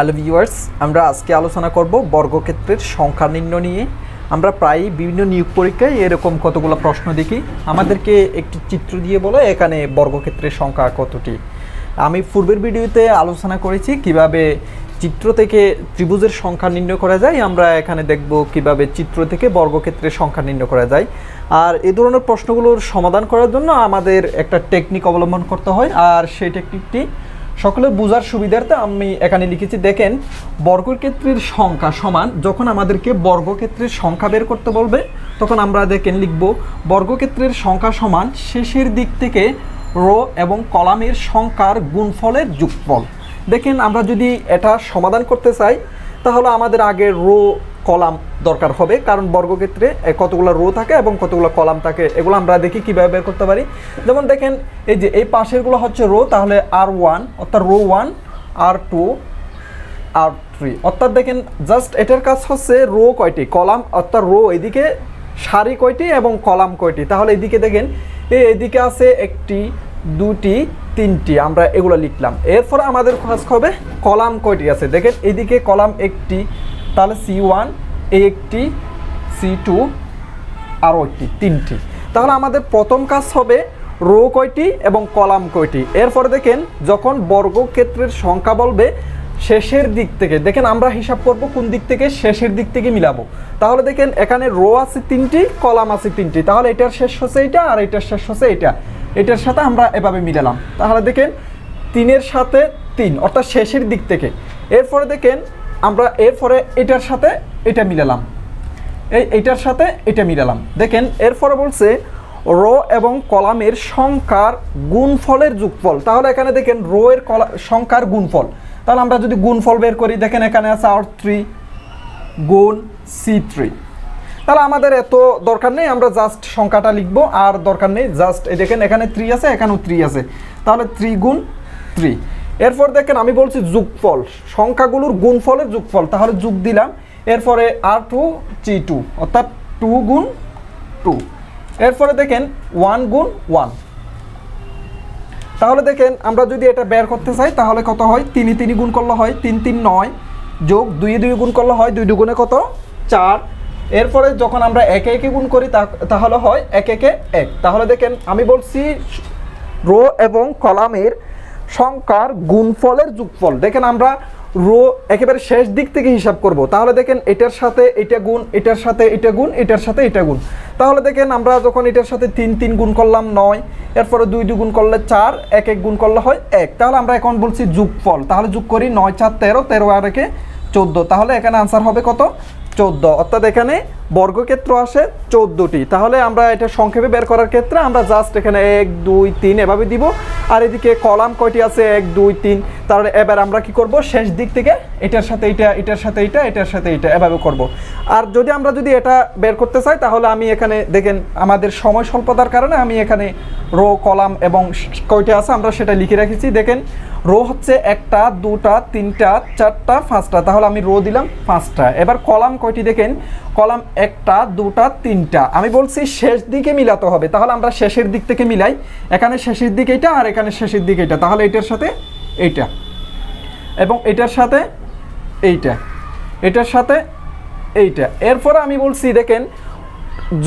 Hello viewers আমরা আজকে আলোচনা করব বর্গক্ষেত্রের সংখ্যা নির্ণয় নিয়ে। আমরা প্রায় বিভিন্ন নিয়োগ পরীক্ষায় এরকম কতগুলো প্রশ্ন দেখি। আমাদেরকে একটি চিত্র দিয়ে বলে, এখানে বর্গক্ষেত্রের সংখ্যা কতটি। আমি পূর্বের ভিডিওতে আলোচনা করেছি কীভাবে চিত্র থেকে ত্রিভুজের সংখ্যা নির্ণয় করা যায়। আমরা এখানে দেখব কীভাবে চিত্র থেকে বর্গক্ষেত্রের সংখ্যা নির্ণয় করা যায়। আর এ ধরনের প্রশ্নগুলোর সমাধান করার জন্য আমাদের একটা টেকনিক অবলম্বন করতে হয়। আর সেই টেকনিকটি সকলের বোঝার সুবিধার্থে আমি এখানে লিখেছি, দেখেন, বর্গক্ষেত্রের সংখ্যা সমান, যখন আমাদেরকে বর্গক্ষেত্রের সংখ্যা বের করতে বলবে, তখন আমরা দেখেন লিখব, বর্গক্ষেত্রের সংখ্যা সমান শেষের দিক থেকে রো এবং কলামের সংখ্যার গুণফলের যুগফল। দেখেন, আমরা যদি এটা সমাধান করতে চাই, তাহলে আমাদের আগে রো কলাম দরকার হবে, কারণ বর্গক্ষেত্রে কতগুলো রো থাকে এবং কতগুলো কলাম থাকে, এগুলো আমরা দেখি কীভাবে বের করতে পারি। যেমন দেখেন, এই যে এই পাশেরগুলো হচ্ছে রো, তাহলে আর ওয়ান, অর্থাৎ row one, R two, R three. অর্থাৎ দেখেন, জাস্ট এটার কাজ হচ্ছে রো কয়টি? কলাম, অর্থাৎ রো এদিকে, সারি কয়টি এবং কলাম কয়টি? তাহলে এদিকে দেখেন এই এদিকে আছে একটি, দুটি, তিনটি, আমরা এগুলো লিখলাম। এরপর আমাদের কাজ হবে কলাম কয়টি আছে? দেখেন, এদিকে কলাম একটি তাহলে সি ওয়ান এই একটি সি টু আরও একটি, তিনটি। তাহলে আমাদের প্রথম কাজ হবে রো কয়টি এবং কলাম কয়টি? এরপরে দেখেন যখন বর্গক্ষেত্রের সংখ্যা বলবে, শেষের দিক থেকে, দেখেন আমরা হিসাব করব কোন দিক থেকে, শেষের দিক থেকে মিলাবো। তাহলে দেখেন এখানে রো আছে তিনটি, কলাম আছে তিনটি। তাহলে এটার শেষ হচ্ছে এটা আর এটার শেষ হচ্ছে এটা এটার সাথে আমরা এভাবে মিলালাম। তাহলে দেখেন তিনের সাথে তিন, অর্থাৎ শেষের দিক থেকে। এরপরে দেখেন আমরা এরপরে এটার সাথে এটা মিলালাম। এই এইটার সাথে এটা মিলালাম। দেখেন, এরপরে বলছে, র এবং কলামের সংখ্যার গুণফলের যুগফল। তাহলে এখানে দেখেন, রো এর কলা, সংখ্যার গুণফল। তাহলে আমরা যদি গুণফল বের করি, দেখেন এখানে আছে আর থ্রি গুণ সি থ্রি তাহলে আমাদের এত দরকার নেই, আমরা জাস্ট সংখ্যাটা লিখব, আর দরকার নেই জাস্ট দেখেন এখানে থ্রি আছে, এখানেও থ্রি আছে। তাহলে থ্রি গুণ থ্রি এরপর দেখেন আমি বলছি যুগফল। সংখ্যাগুলোর গুণফলের যুগফল। তাহলে যোগ দিলাম। এরপরে আর টু চি টু অর্থাৎ টু গুণ টু এরপরে দেখেন ওয়ান গুণ ওয়ান তাহলে দেখেন আমরা যদি এটা বের করতে চাই, তাহলে কত হয়? তিনই তিনই গুণ করলে হয় তিন তিন নয়। যোগ দুই দুই গুণ করলে হয় দুই দুগুণে কত? চার। এরপরে যখন আমরা একে একে গুণ করি তাহলে হয় এক একে এক। তাহলে দেখেন আমি বলছি রো এবং কলামের সংখ্যার গুণফলের যুগফল। দেখেন আমরা রো একেবারে শেষ দিক থেকে হিসাব করব। তাহলে দেখেন এটার সাথে এটা গুণ, এটার সাথে এটা গুণ, এটার সাথে এটা গুণ। তাহলে দেখেন আমরা যখন এটার সাথে তিন তিন গুণ করলাম নয়, এরপরে দুই দুই গুণ করলে চার, এক এক গুণ করলে হয় এক। তাহলে আমরা এখন বলছি যুগফল। তাহলে যোগ করি নয়, চার, তেরো তেরো আর একে চোদ্দ। তাহলে এখানে আনসার হবে কত? চোদ্দ। অর্থাৎ এখানে বর্গক্ষেত্র আসে চোদ্দোটি। তাহলে আমরা এটা সংক্ষেপে বের করার ক্ষেত্রে আমরা জাস্ট এখানে এক, দুই, তিন এভাবে দিব। আর এদিকে কলাম কয়টি আছে? এক, দুই, তিন। তাহলে এবার আমরা কি করব? শেষ দিক থেকে এটার সাথে এটা, এটার সাথে এটা, এটার সাথে এটা এভাবে করব। আর যদি আমরা যদি এটা বের করতে চাই, তাহলে আমি এখানে দেখেন আমাদের সময় স্বল্পতার কারণে আমি এখানে রো, কলাম এবং কয়টা আছে আমরা সেটা লিখে রেখেছি। দেখেন, রো হচ্ছে একটা, দুটা, তিনটা, চারটা, পাঁচটা। তাহলে আমি রো দিলাম পাঁচটা। এবার কলাম কয়টি দেখেন? কলাম একটা, দুটা, তিনটা। আমি বলছি শেষ দিকে মিলাতে হবে। তাহলে আমরা শেষের দিক থেকে মিলাই, এখানে শেষের দিকে এটা আর এখানে শেষের দিক এটা তাহলে এটার সাথে এইটা। এবং এটার সাথে এইটা। এটার সাথে এইটা। এরপরে আমি বলছি, দেখেন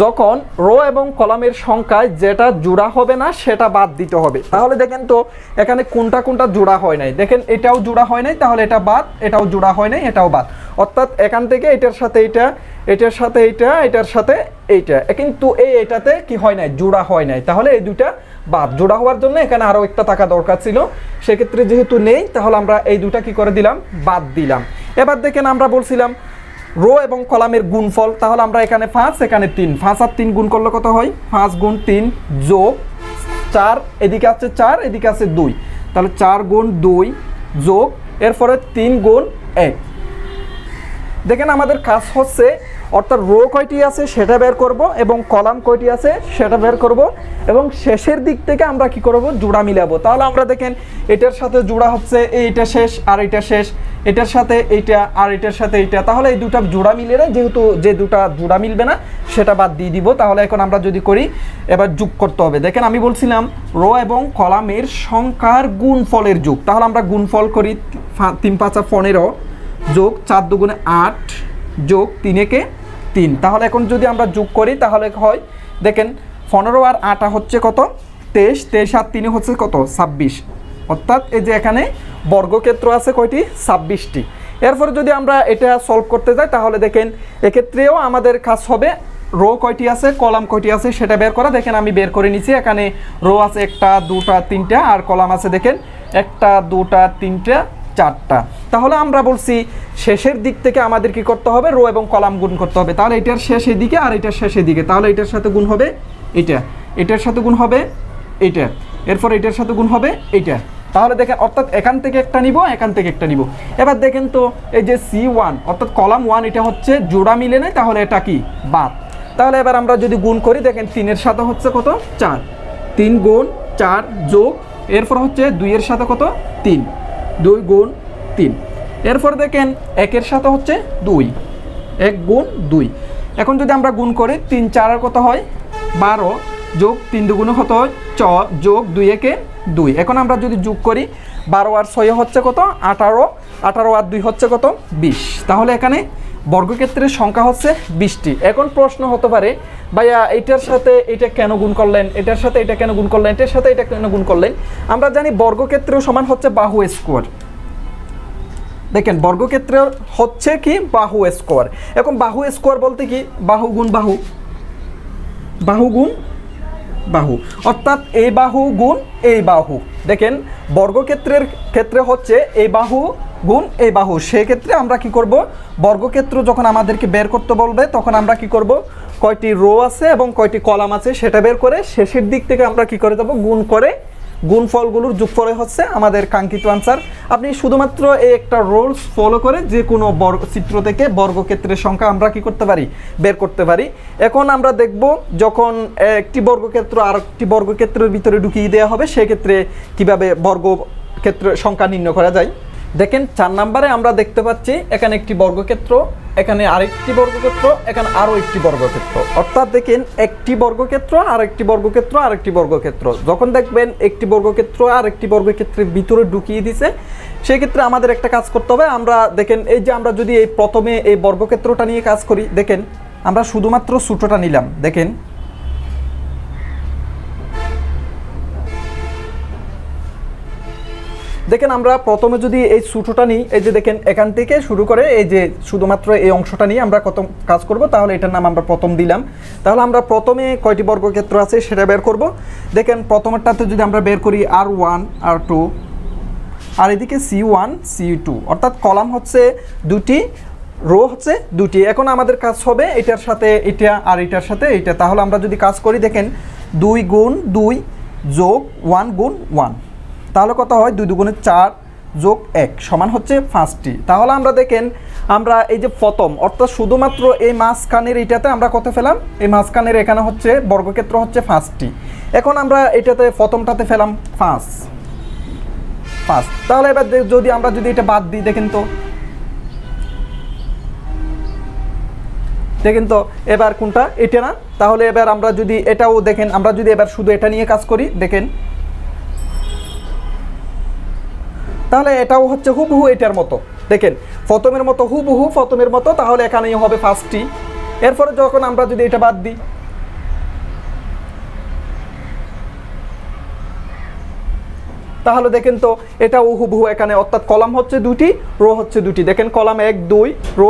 যখন রো এবং কলামের সংখ্যায় যেটা জোড়া হবে না, সেটা বাদ দিতে হবে। তাহলে দেখেন তো, এখানে কোনটা কোনটা জোড়া হয় নাই। দেখেন, এটাও জোড়া হয় নাই, তাহলে এটা বাদ, এটাও জোড়া হয় নাই, এটাও বাদ। অর্থাৎ এখান থেকে এটার সাথে এটা এটার সাথে এইটা, এটার সাথে এইটা। কিন্তু এই এটাতে কি হয় নাই? জোড়া হয় নাই। তাহলে এই দুটা বাদ। জোড়া হওয়ার জন্য এখানে আরও একটা টাকা দরকার ছিল। সেক্ষেত্রে যেহেতু নেই, তাহলে আমরা এই দুটা কি করে দিলাম? বাদ দিলাম। এবার দেখেন আমরা বলছিলাম রো এবং কলামের গুণফল, তাহলে আমরা এখানে ফাঁস এখানে তিন। ফাঁস আর তিন গুণ করলে কত হয়? ফাঁস গুণ তিন যোগ চার, এদিকে আছে চার, এদিকে আছে দুই। তাহলে চার গুণ দুই যোগ, এরপরে তিন গুণ এক। দেখেন আমাদের কাজ হচ্ছে অর্থাৎ রো কয়টি আছে সেটা বের করব এবং কলাম কয়টি আছে সেটা বের করব এবং শেষের দিক থেকে আমরা কি করব? জোড়া মিলাবো। তাহলে আমরা দেখেন এটার সাথে জোড়া হচ্ছে এইটা শেষ, আর এটা শেষ, এটার সাথে এইটা, আর এটার সাথে এইটা। তাহলে এই দুটা জোড়া মিলে না, যেহেতু যে দুটা জোড়া মিলবে না, সেটা বাদ দিয়ে দিব। তাহলে এখন আমরা যদি করি, এবার যোগ করতে হবে। দেখেন আমি বলছিলাম রো এবং কলামের সংখ্যার গুণফলের যোগ। তাহলে আমরা গুণফল করি তিন পাঁচা পনেরো যোগ, চার দুগুণে আট যোগ তিনেকে তিন। তাহলে এখন যদি আমরা যোগ করি, তাহলে হয়, দেখেন, পনেরো আর আটা হচ্ছে কত? তেইশ। তেইশ আর তিনে হচ্ছে কত? ছাব্বিশ। অর্থাৎ এই যে এখানে বর্গক্ষেত্র আছে কয়টি? ছাব্বিশটি। এরপরে যদি আমরা এটা সলভ করতে যাই, তাহলে দেখেন, এক্ষেত্রেও আমাদের কাজ হবে রো কয়টি আছে কলাম কয়টি আছে, সেটা বের করা। দেখেন, আমি বের করে নিছি, এখানে রো আছে একটা, দুটা, তিনটা, আর কলাম আছে, দেখেন, একটা, দুটা, তিনটা চারটা। তাহলে আমরা বলছি শেষের দিক থেকে আমাদের কি করতে হবে? রো এবং কলাম গুণ করতে হবে। তাহলে এটার শেষের দিকে আর এটার শেষের দিকে তাহলে এটার সাথে গুণ হবে এটা। এটার সাথে গুণ হবে এইটা এরপর এটার সাথে গুণ হবে এইটা তাহলে দেখেন, অর্থাৎ এখান থেকে একটা নিব, এখান থেকে একটা নিব। এবার দেখেন তো, এই যে সি ওয়ান অর্থাৎ কলাম ওয়ান এটা হচ্ছে জোড়া মিলে নেয়, তাহলে এটা কি? বাদ। তাহলে এবার আমরা যদি গুণ করি, দেখেন তিনের সাথে হচ্ছে কত? চার। তিন গুণ চার যোগ, এরপর হচ্ছে দুইয়ের সাথে কত? তিন। দুই গুণ তিন। এরপর দেখেন একের সাথে হচ্ছে দুই। এক গুণ দুই। এখন যদি আমরা গুণ করি, তিন চার আর কত হয়? বারো যোগ তিন দুগুণে কত হয়? চ যোগ দুই একে দুই। এখন আমরা যদি যোগ করি, বারো আর ছয় হচ্ছে কত? আঠারো। আঠারো আর দুই হচ্ছে কত? বিশ। তাহলে এখানে বর্গক্ষেত্রের সংখ্যা হচ্ছে বিশটি। এখন প্রশ্ন হতে পারে, ভাইয়া এটার সাথে এটা কেন গুণ করলেন? এটার সাথে এটা কেন গুণ করলেন? এটার সাথে এটা কেন গুণ করলেন? আমরা জানি বর্গক্ষেত্র সমান হচ্ছে বাহু স্কোয়ার। দেখেন, বর্গক্ষেত্র হচ্ছে কি বাহু স্কোয়ার। এখন বাহু স্কোয়ার বলতে কি? বাহু গুণ বাহু। বাহু গুণ বাহু। অর্থাৎ এই বাহু গুণ এই বাহু। দেখেন, বর্গক্ষেত্রের ক্ষেত্রে হচ্ছে এই বাহু গুণ এই বাহু। সেক্ষেত্রে আমরা কি করব? বর্গক্ষেত্র যখন আমাদেরকে বের করতে বলবে, তখন আমরা কি করব? কয়টি রো আছে এবং কয়টি কলাম আছে সেটা বের করে শেষের দিক থেকে আমরা কি করে দেবো গুণ করে গুণফলগুলোর যোগফলে হচ্ছে আমাদের কাঙ্ক্ষিত আনসার আপনি শুধুমাত্র এই একটা রোলস ফলো করে যে কোনো বর্গ, চিত্র থেকে বর্গক্ষেত্রের সংখ্যা আমরা কি করতে পারি? বের করতে পারি। এখন আমরা দেখব যখন একটি বর্গক্ষেত্র আর একটি বর্গক্ষেত্রের ভিতরে ঢুকিয়ে দেওয়া হবে, সেক্ষেত্রে কীভাবে বর্গক্ষেত্রের সংখ্যা নির্ণয় করা যায়। দেখেন চার নাম্বারে আমরা দেখতে পাচ্ছি এখানে একটি বর্গক্ষেত্র, এখানে আরেকটি বর্গক্ষেত্র, এখানে আরও একটি বর্গক্ষেত্র। অর্থাৎ দেখেন একটি বর্গক্ষেত্র আর একটি বর্গক্ষেত্র আর একটি বর্গক্ষেত্র। যখন দেখবেন একটি বর্গক্ষেত্র আর একটি বর্গক্ষেত্রের ভিতরে ঢুকিয়ে দিছে, সেক্ষেত্রে আমাদের একটা কাজ করতে হবে। আমরা দেখেন এই যে আমরা যদি এই প্রথমে এই বর্গক্ষেত্রটা নিয়ে কাজ করি, দেখেন আমরা শুধুমাত্র ছোটোটা নিলাম। দেখেন দেখেন আমরা প্রথমে যদি এই ছোটোটা নিই, এই যে দেখেন এখান থেকে শুরু করে এই যে শুধুমাত্র এই অংশটা নিয়ে আমরা কত কাজ করব, তাহলে এটার নাম আমরা প্রথম দিলাম। তাহলে আমরা প্রথমে কয়টি বর্গক্ষেত্র আছে সেটা বের করব। দেখেন প্রথমেরটাতে যদি আমরা বের করি আর ওয়ান, আর টু, আর এদিকে সি ওয়ান, সি টু, অর্থাৎ কলাম হচ্ছে দুটি, রো হচ্ছে দুটি। এখন আমাদের কাজ হবে এটার সাথে এটা আর এটার সাথে এটা। তাহলে আমরা যদি কাজ করি, দেখেন দুই গুণ দুই যোগ ওয়ান গুণ ওয়ান। তাহলে কত হয়? দুই দুগুণে চার যোগ এক সমান হচ্ছে পাঁচটি। তাহলে আমরা দেখেন, আমরা এই যে প্রথম, অর্থাৎ শুধুমাত্র এই মাঝখানের এইটাতে আমরা কত ফেলাম এই মাঝখানের এখানে হচ্ছে বর্গক্ষেত্র হচ্ছে পাঁচটি। এখন আমরা এটাতে প্রথমটাতে ফেলাম পাঁচ। পাঁচ। তাহলে এবার যদি আমরা যদি এটা বাদ দিই, দেখেন তো। দেখেন তো, এবার কোনটা? এটা না? তাহলে এবার আমরা যদি এটাও দেখেন, আমরা যদি এবার শুধু এটা নিয়ে কাজ করি, দেখেন। তাহলে এটাও হচ্ছে হুবহু এটার মতো। দেখেন, ফতমের মতো হুবহু, ফতমের মতো, তাহলে এখানেই হবে ফার্স্টটি এরপরে যখন আমরা যদি এটা বাদ দিই, তাহলে দেখেন তো এটা হুবহু এখানে, অর্থাৎ কলাম হচ্ছে দুটি রো হচ্ছে দুটি দেখেন, কলাম এক, দুই, রো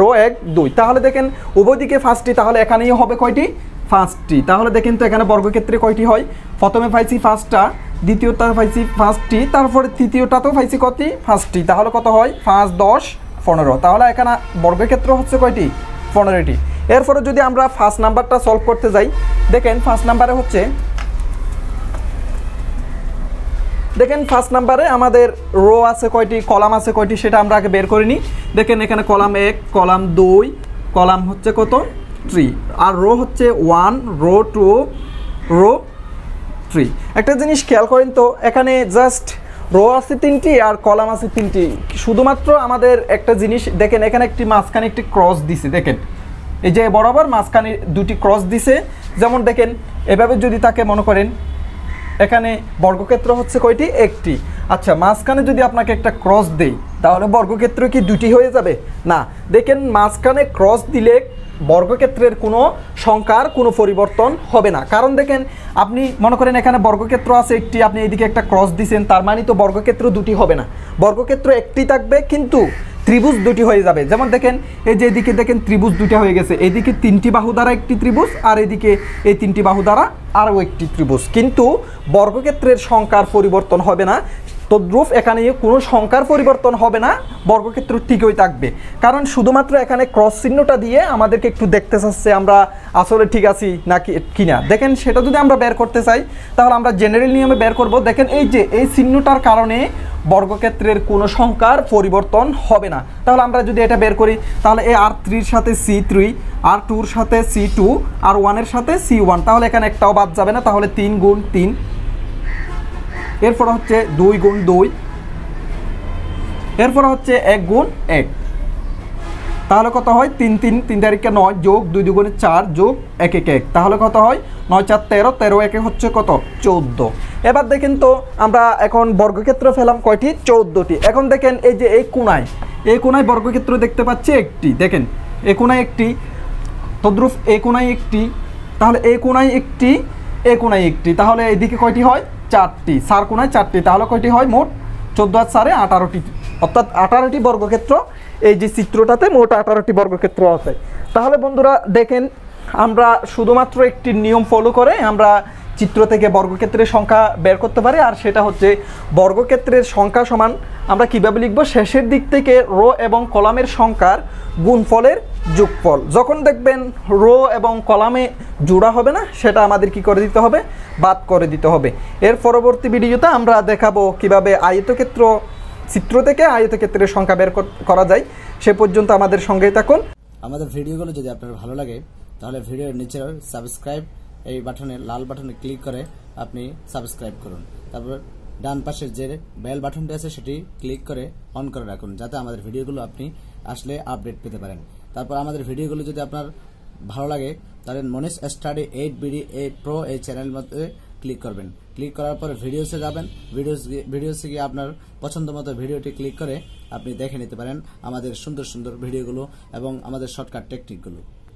রো এক, দুই। তাহলে দেখেন, উভয় দিকে ফার্স্টটি তাহলে এখানেই হবে কয়টি? ফার্স্টটি তাহলে দেখেন তো, এখানে বর্গক্ষেত্রে কয়টি হয়? প্রথমে পাইছি ফার্স্টটা দ্বিতীয়টা পাইছি ফার্স্টটি তারপরে তৃতীয়টাতেও পাইছি কতি ফার্স্টটি তাহলে কত হয়? পাঁচ, দশ, পনেরো। তাহলে এখানে বর্গক্ষেত্র হচ্ছে কয়টি? পনেরোটি। এরপরে যদি আমরা ফার্স্ট নাম্বারটা সলভ করতে যাই, দেখেন ফার্স্ট নাম্বারে হচ্ছে, দেখেন ফার্স্ট নাম্বারে আমাদের রো আছে কয়টি কলাম আছে কয়টি, সেটা আমরা আগে বের করে নিই দেখেন এখানে কলাম এক কলাম দুই কলাম হচ্ছে কত? থ্রি আর রো হচ্ছে one row two row three একটা জিনিস খেয়াল করেন তো, এখানে জাস্ট রো আছে তিনটি আর কলাম আছে তিনটি। শুধুমাত্র আমাদের একটা জিনিস, দেখেন এখানে একটি মাঝখানে একটি ক্রস দিছে, দেখেন। এই যে বরাবর মাঝখানে দুটি ক্রস দিছে, যেমন দেখেন, এভাবে যদি তাকে মনে করেন, এখানে বর্গক্ষেত্র হচ্ছে কয়টি? একটি। আচ্ছা মাঝখানে যদি আপনাকে একটা ক্রস দেই, তাহলে বর্গক্ষেত্র কি দুটি হয়ে যাবে? না। দেখেন, মাঝখানে ক্রস দিলে বর্গক্ষেত্রের কোনো সংখ্যার কোনো পরিবর্তন হবে না। কারণ দেখেন, আপনি মনে করেন এখানে বর্গক্ষেত্র আছে একটি, আপনি এদিকে একটা ক্রস দিছেন, তার মানে তো বর্গক্ষেত্র দুটি হবে না। বর্গক্ষেত্র একটি থাকবে, কিন্তু ত্রিভুজ দুটি হয়ে যাবে। যেমন দেখেন, এই যে এদিকে দেখেন ত্রিভুজ দুটি হয়ে গেছে। এদিকে তিনটি বাহু দ্বারা একটি ত্রিভুজ, আর এদিকে এই তিনটি বাহু দ্বারা আরও একটি ত্রিভুজ। কিন্তু বর্গক্ষেত্রের সংখ্যার পরিবর্তন হবে না। তদ্রুপ এখানে কোনো সংখ্যার পরিবর্তন হবে না, বর্গক্ষেত্র ঠিকই থাকবে। কারণ শুধুমাত্র এখানে ক্রস চিহ্নটা দিয়ে আমাদেরকে একটু দেখতে চাচ্ছে আমরা আসলে ঠিক আছি নাকি কিনা। দেখেন সেটা যদি আমরা বের করতে চাই, তাহলে আমরা জেনারেল নিয়মে বের করব। দেখেন এই যে, এই চিহ্নটার কারণে বর্গক্ষেত্রের কোনো সংখ্যার পরিবর্তন হবে না। তাহলে আমরা যদি এটা বের করি, তাহলে এ আর থ্রির সাথে সি থ্রি আর টুর সাথে সি টু আর ওয়ানের সাথে সি ওয়ান তাহলে এখানে একটাও বাদ যাবে না, তাহলে তিন গুণ তিন এরপর হচ্ছে দুই গুণ দুই। এরপর হচ্ছে এক গুণ এক। তাহলে কত হয়? তিন তিন তিন তারিখে নয় যোগ দুই দুগুণে চার যোগ এক এক এক। তাহলে কত হয়? নয়, চার, তেরো তেরো, একে হচ্ছে কত? চৌদ্দ। এবার দেখেন তো আমরা এখন বর্গক্ষেত্র ফেলাম কয়টি? চৌদ্দটি। এখন দেখেন এই যে এই কোনায় এই কোনায় বর্গক্ষেত্র দেখতে পাচ্ছি একটি। দেখেন এই কোনায় একটি, তদ্রুপ এই কোনায় একটি। তাহলে এই কোনায় একটি, এ কোনায় একটি। তাহলে এদিকে কয়টি হয়? চারটি সার কোনায় চারটি। তাহলে কয়টি হয়? মোট চোদ্দ আর সারে আঠারোটি। অর্থাৎ আঠারোটি বর্গক্ষেত্র। এই যে চিত্রটাতে মোট আঠারোটি বর্গক্ষেত্র আছে। তাহলে বন্ধুরা, দেখেন, আমরা শুধুমাত্র একটি নিয়ম ফলো করে আমরা চিত্র থেকে বর্গক্ষেত্রের সংখ্যা বের করতে পারি। আর সেটা হচ্ছে বর্গক্ষেত্রের সংখ্যা সমান আমরা কীভাবে লিখব? শেষের দিক থেকে রো এবং কলামের সংখ্যার গুণফলের যোগফল। যখন দেখবেন রো এবং কলামে জোড়া হবে না, সেটা আমাদের কি করে দিতে হবে? বাদ করে দিতে হবে। এর পরবর্তী ভিডিওতে আমরা দেখাবো কীভাবে আয়তক্ষেত্র, চিত্র থেকে আয়তক্ষেত্রের সংখ্যা বের করা যায়। সে পর্যন্ত আমাদের সঙ্গেই থাকুন। আমাদের ভিডিওগুলো যদি আপনার ভালো লাগে, তাহলে ভিডিওর নিচের সাবস্ক্রাইব এই বাটনে, লাল বাটনে ক্লিক করে আপনি সাবস্ক্রাইব করুন। তারপর ডান পাশের যে বেল বাটনটি আছে, সেটি ক্লিক করে অন করে রাখুন, যাতে আমাদের ভিডিওগুলো আপনি আসলে আপডেট পেতে পারেন। তারপর আমাদের ভিডিওগুলো যদি আপনার ভালো লাগে, তাহলে Manish study eight BD eight pro এই চ্যানেল মধ্যে ক্লিক করবেন। ক্লিক করার পরে ভিডিওসে যাবেন। ভিডিওস ভিডিওসে গিয়ে আপনার পছন্দ মতো ভিডিওটি ক্লিক করে আপনি দেখে নিতে পারেন আমাদের সুন্দর সুন্দর ভিডিওগুলো এবং আমাদের শর্টকাট টেকনিকগুলো